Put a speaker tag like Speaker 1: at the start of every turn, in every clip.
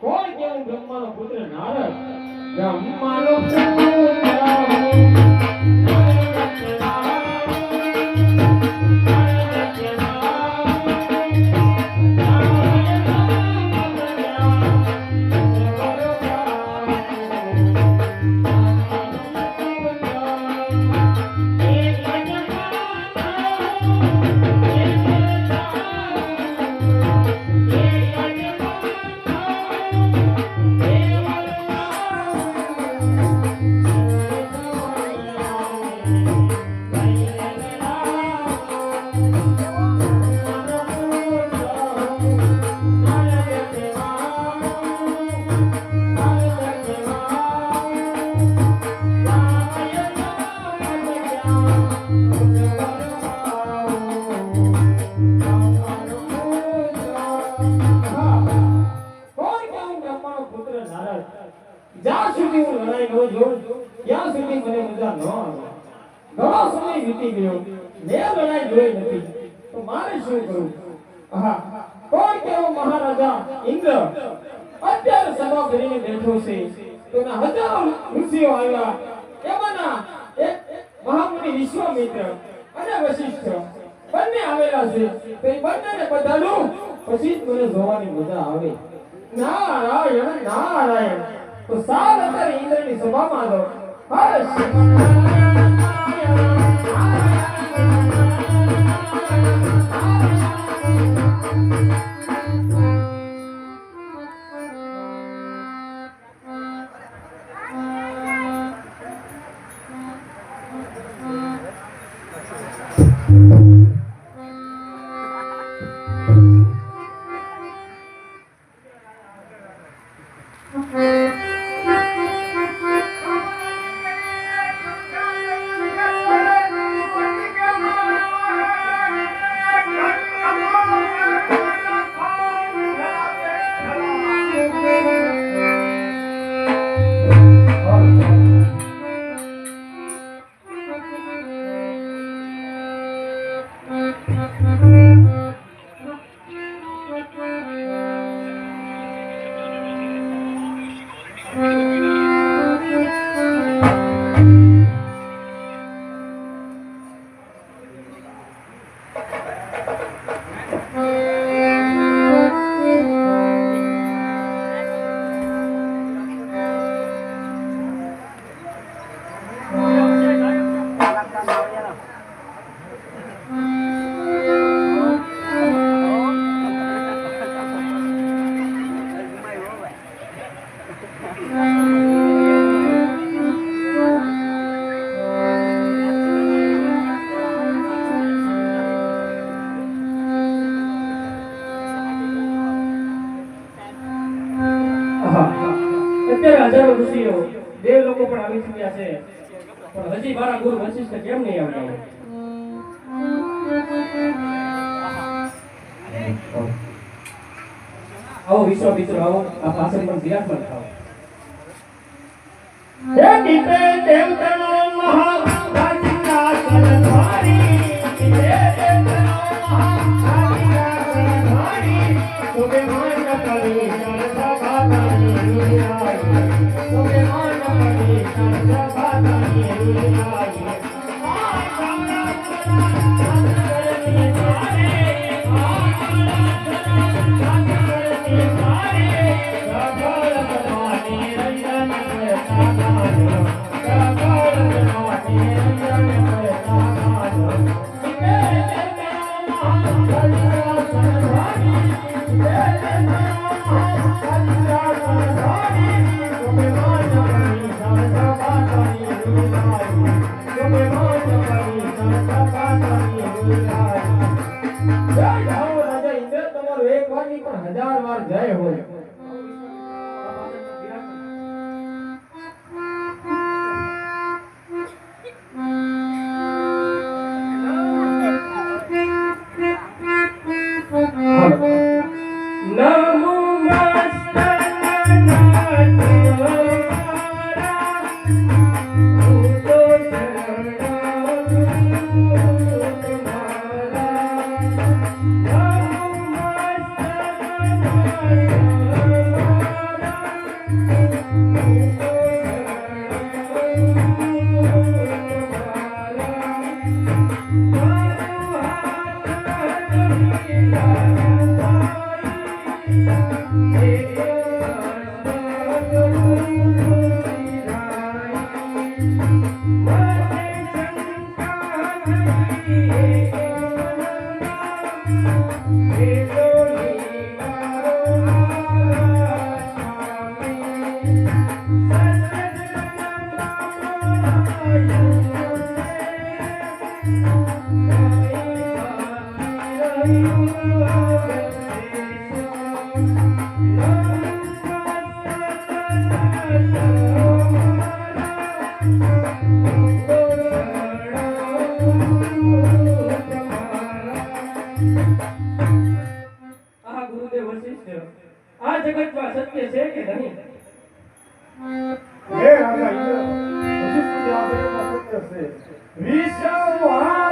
Speaker 1: કોણ કેવું બ્રહ્માનો પુત્ર નારદ. બ્રહ્માનો પુત્ર મહારાજા ઇન્દ્ર અત્યારે સભા કરીને બેઠો છે. તેના હજારો ઋષિઓ આવ્યા. એમાંના એક મહામુનિ વિશ્વામિત્ર અને વશિષ્ઠ બંને આવેલા છે. તે બંનેને બધાનું પછી મને જોવાની મજા આવે. નારાયણ નારાયણ. તો સાર અત્યારે ઇન્દ્રની સભામાં દો હર્ષ અત્યારે દેવ લોકો પણ આવી ચૂક્યા છે. પણ હજી મારા ગુરુ વશિષ્ઠ કેમ નહીં આવતા? આવો વિશ્વામિત્ર આવો. આ પાછળ પણ બિરાજમાન થાઓ. હે દીપે જય Thank you. vezes. Vixe, voar!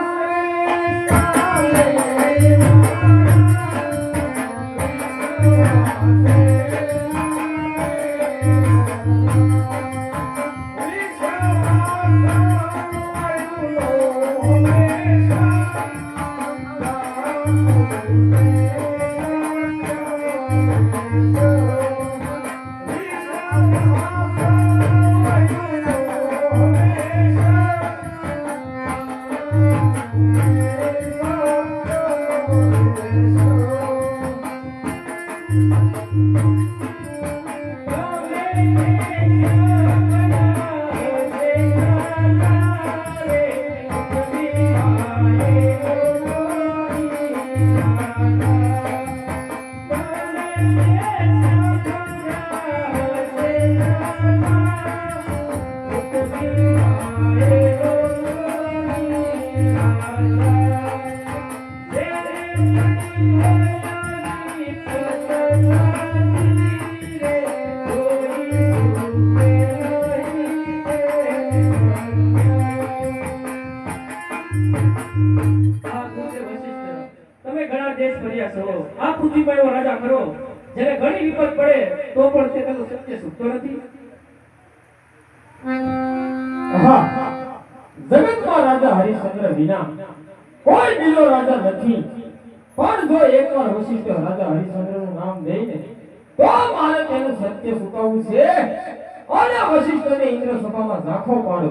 Speaker 2: આ પૃથ્વીમાં રાજા કરો જ્યારે ઘણી વિપત પડે તો પણ તે તેનું સત્ય સૂચતો નથી?
Speaker 1: હા. જગતમાં રાજા હરિશ્ચંદ્ર વિના કોઈ બીજો રાજા નથી. પણ જો એકવાર વશિષ્ઠ રાજા હરિશ્ચંદ્રનું નામ દઈને તો મારે તેનું સત્ય સુકાવવું છે. અને વશિષ્ઠને ઇન્દ્ર સભામાં રાખો પાડો.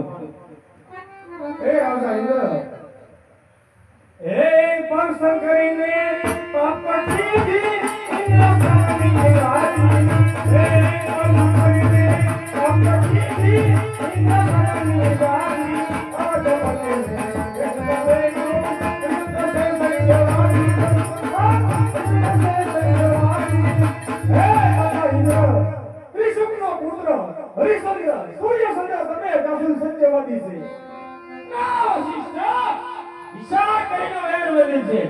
Speaker 3: એ રાજા ઇન્દ્ર. હે પરસન કરીને
Speaker 1: પાપથી જી ઇન્દ્ર સામે આવી હે પરસન કરીને પાપથી જી ઇન્દ્ર સામે આવી અવધ કરી છે.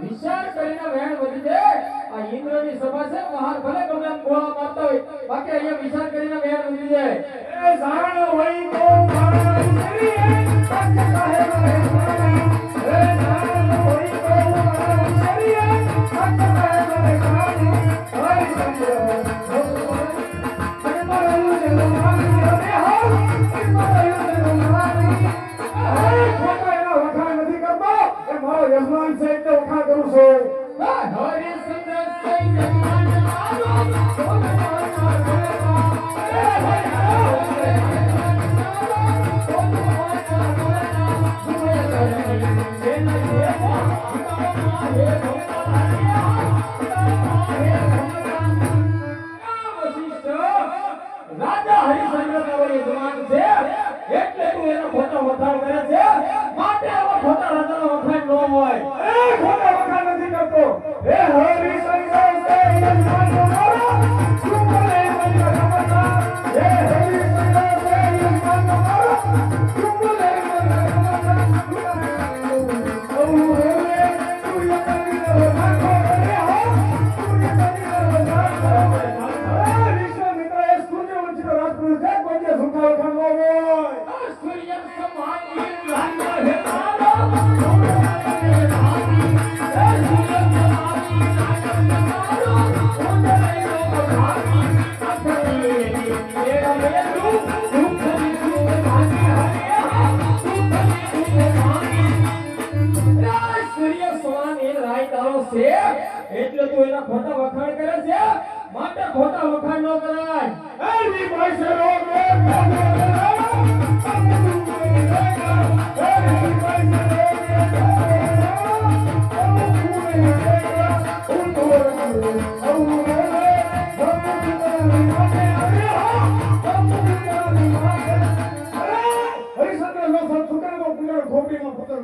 Speaker 1: વિચાર કરીને વેણ વધી જાય આ ઇન્દ્રની સભા છે, મહાન ભલે ગમે ગોળા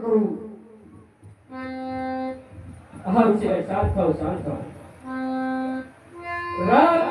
Speaker 3: કરું હા વિશે
Speaker 2: શાંત થાવ શાંત
Speaker 1: થાવ. રામ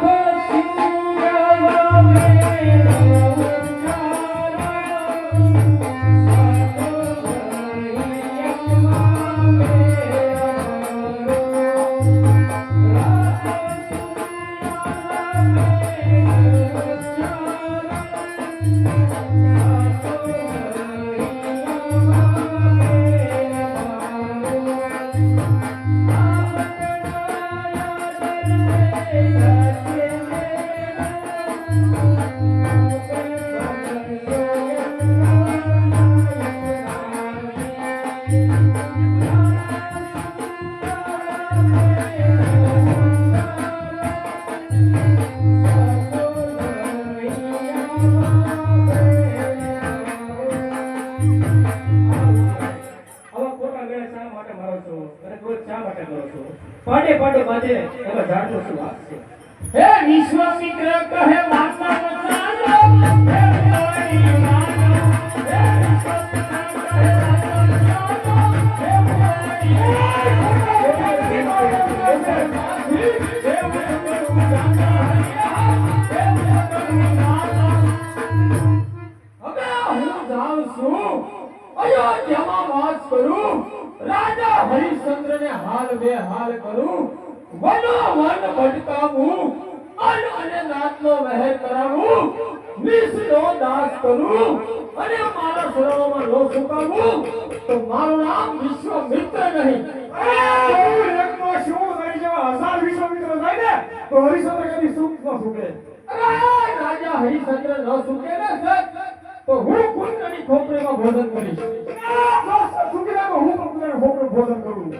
Speaker 1: ભોજન
Speaker 3: કરવું.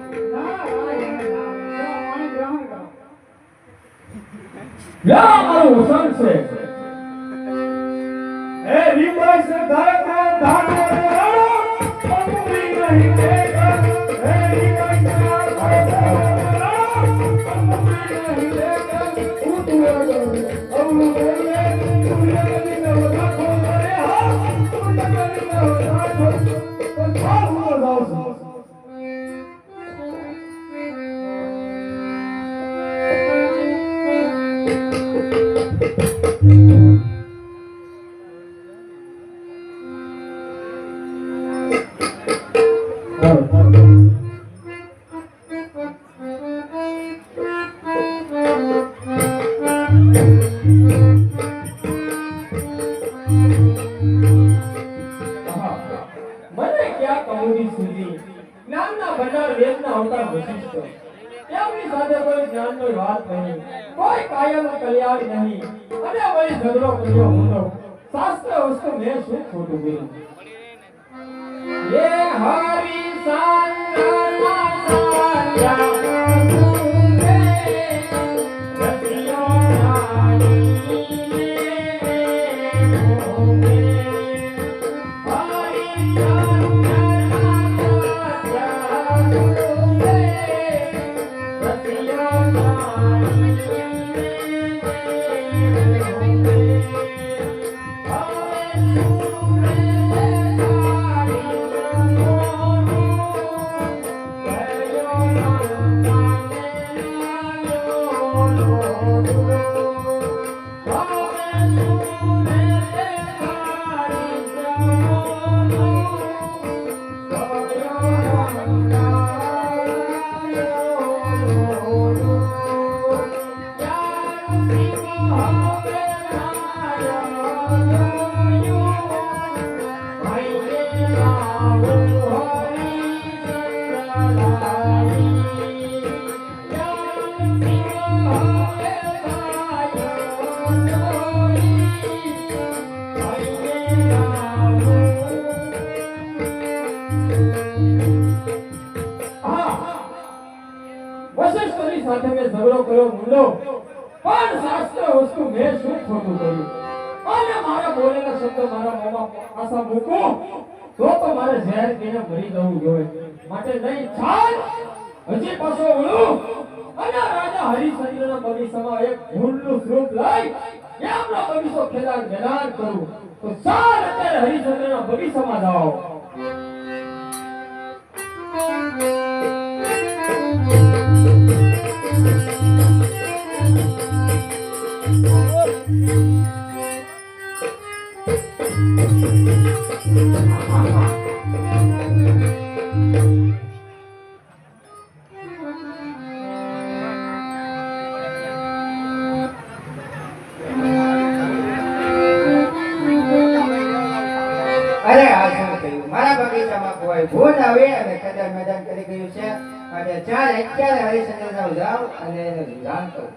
Speaker 1: યા મારું વસન છે. કોઈ કાયમ કલ્યાણ નહીં. અને વળી ઝઘડો કર્યો હતો શાસ્ત્ર વસ્તુ મેં શું ખોટું કર્યું? હરી Oh, હજી પાછો વળું અને રાજા હરિશ્ચંદ્રના બગીચામાં એક ફૂલનું સ્વરૂપ લઈ એમનો બગીચો ખેલાન ખેલાન કરું તો ચાલ અત્યારે હરિશ્ચંદ્રના બગીચામાં જાઓ
Speaker 3: Thank you. રસ્તામાં કોઈ ભૂલ આવે અને કદર મેદાન કરી ગયું છે. અને ચાર અત્યારે હરિશંકર જાવ અને ધ્યાન કરું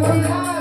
Speaker 1: Hallelujah.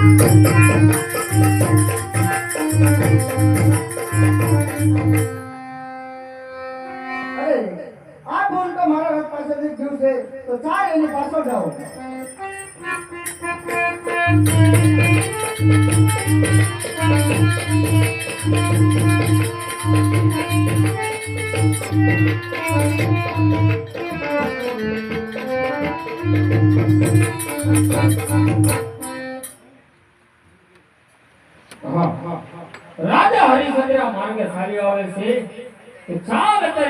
Speaker 1: Thank you.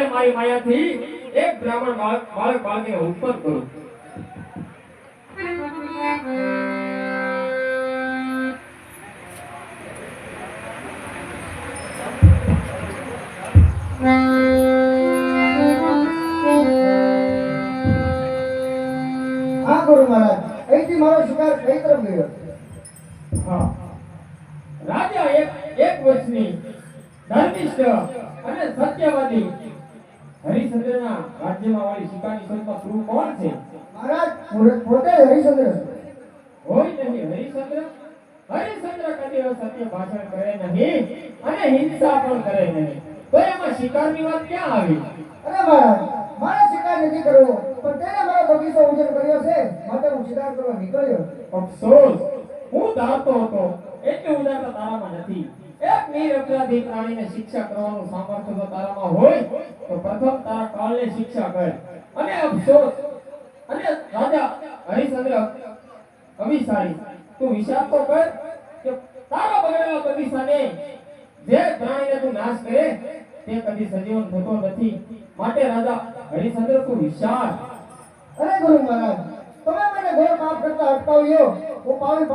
Speaker 3: ચાલ
Speaker 1: અત્યારે મારી માયાથી એક બ્રાહ્મણ બાળક બાળકને ઉત્પન્ન કરું.
Speaker 3: હા ગુરુ મહારાજ. અહીંથી મારો શિકાર કઈ તરફ ગયો?
Speaker 1: હા. રાજા એક એક વર્ષની ધર્મિષ્ઠ અને સત્યવાદી હરિશ્ચંદ્રના રાજ્યમાં વાળી સીતાની શોધમાં ગુરુ કોણ છે?
Speaker 3: મહારાજ પોતે- હરિશ્ચંદ્ર છે.
Speaker 1: હોય નહીં હરિશ્ચંદ્ર? હરિશ્ચંદ્ર કદી સત્ય ભાષણ કરે નહીં અને હિંસા પણ કરે નહીં. તો એમાં શિકારની વાત ક્યાં આવી?
Speaker 3: અરે મહારાજ મારે શિકાર નથી કરવો પણ તેને મારો બગીચો ઉજર કર્યો છે. માટે હું શિકાર કરવા નીકળ્યો.
Speaker 1: અફસોસ. હું ધારતો હતો એટલે ઉદારતા તારામાં નથી. એક નિરપરાધી પ્રાણીને શિક્ષા કરવાનું સામર્થ્ય જો તારામાં હોય તો પ્રથમ તારા કાળને શિક્ષા કર. અને અફસોસ અને રાજા હરિશ્ચંદ્ર અભિસારી તું વિચાર તો કર કે તારા બગડેલા બગીચાને જે પ્રાણીને તું નાશ કરે, તે કદી સજીવન થતો નથી. માટે રાજા હરિશ્ચંદ્ર તું વિચાર
Speaker 3: અરે ગુરુ મહારાજ, તમે મને ઘર માફ કરતા અટકાવ્યો. હું પાવી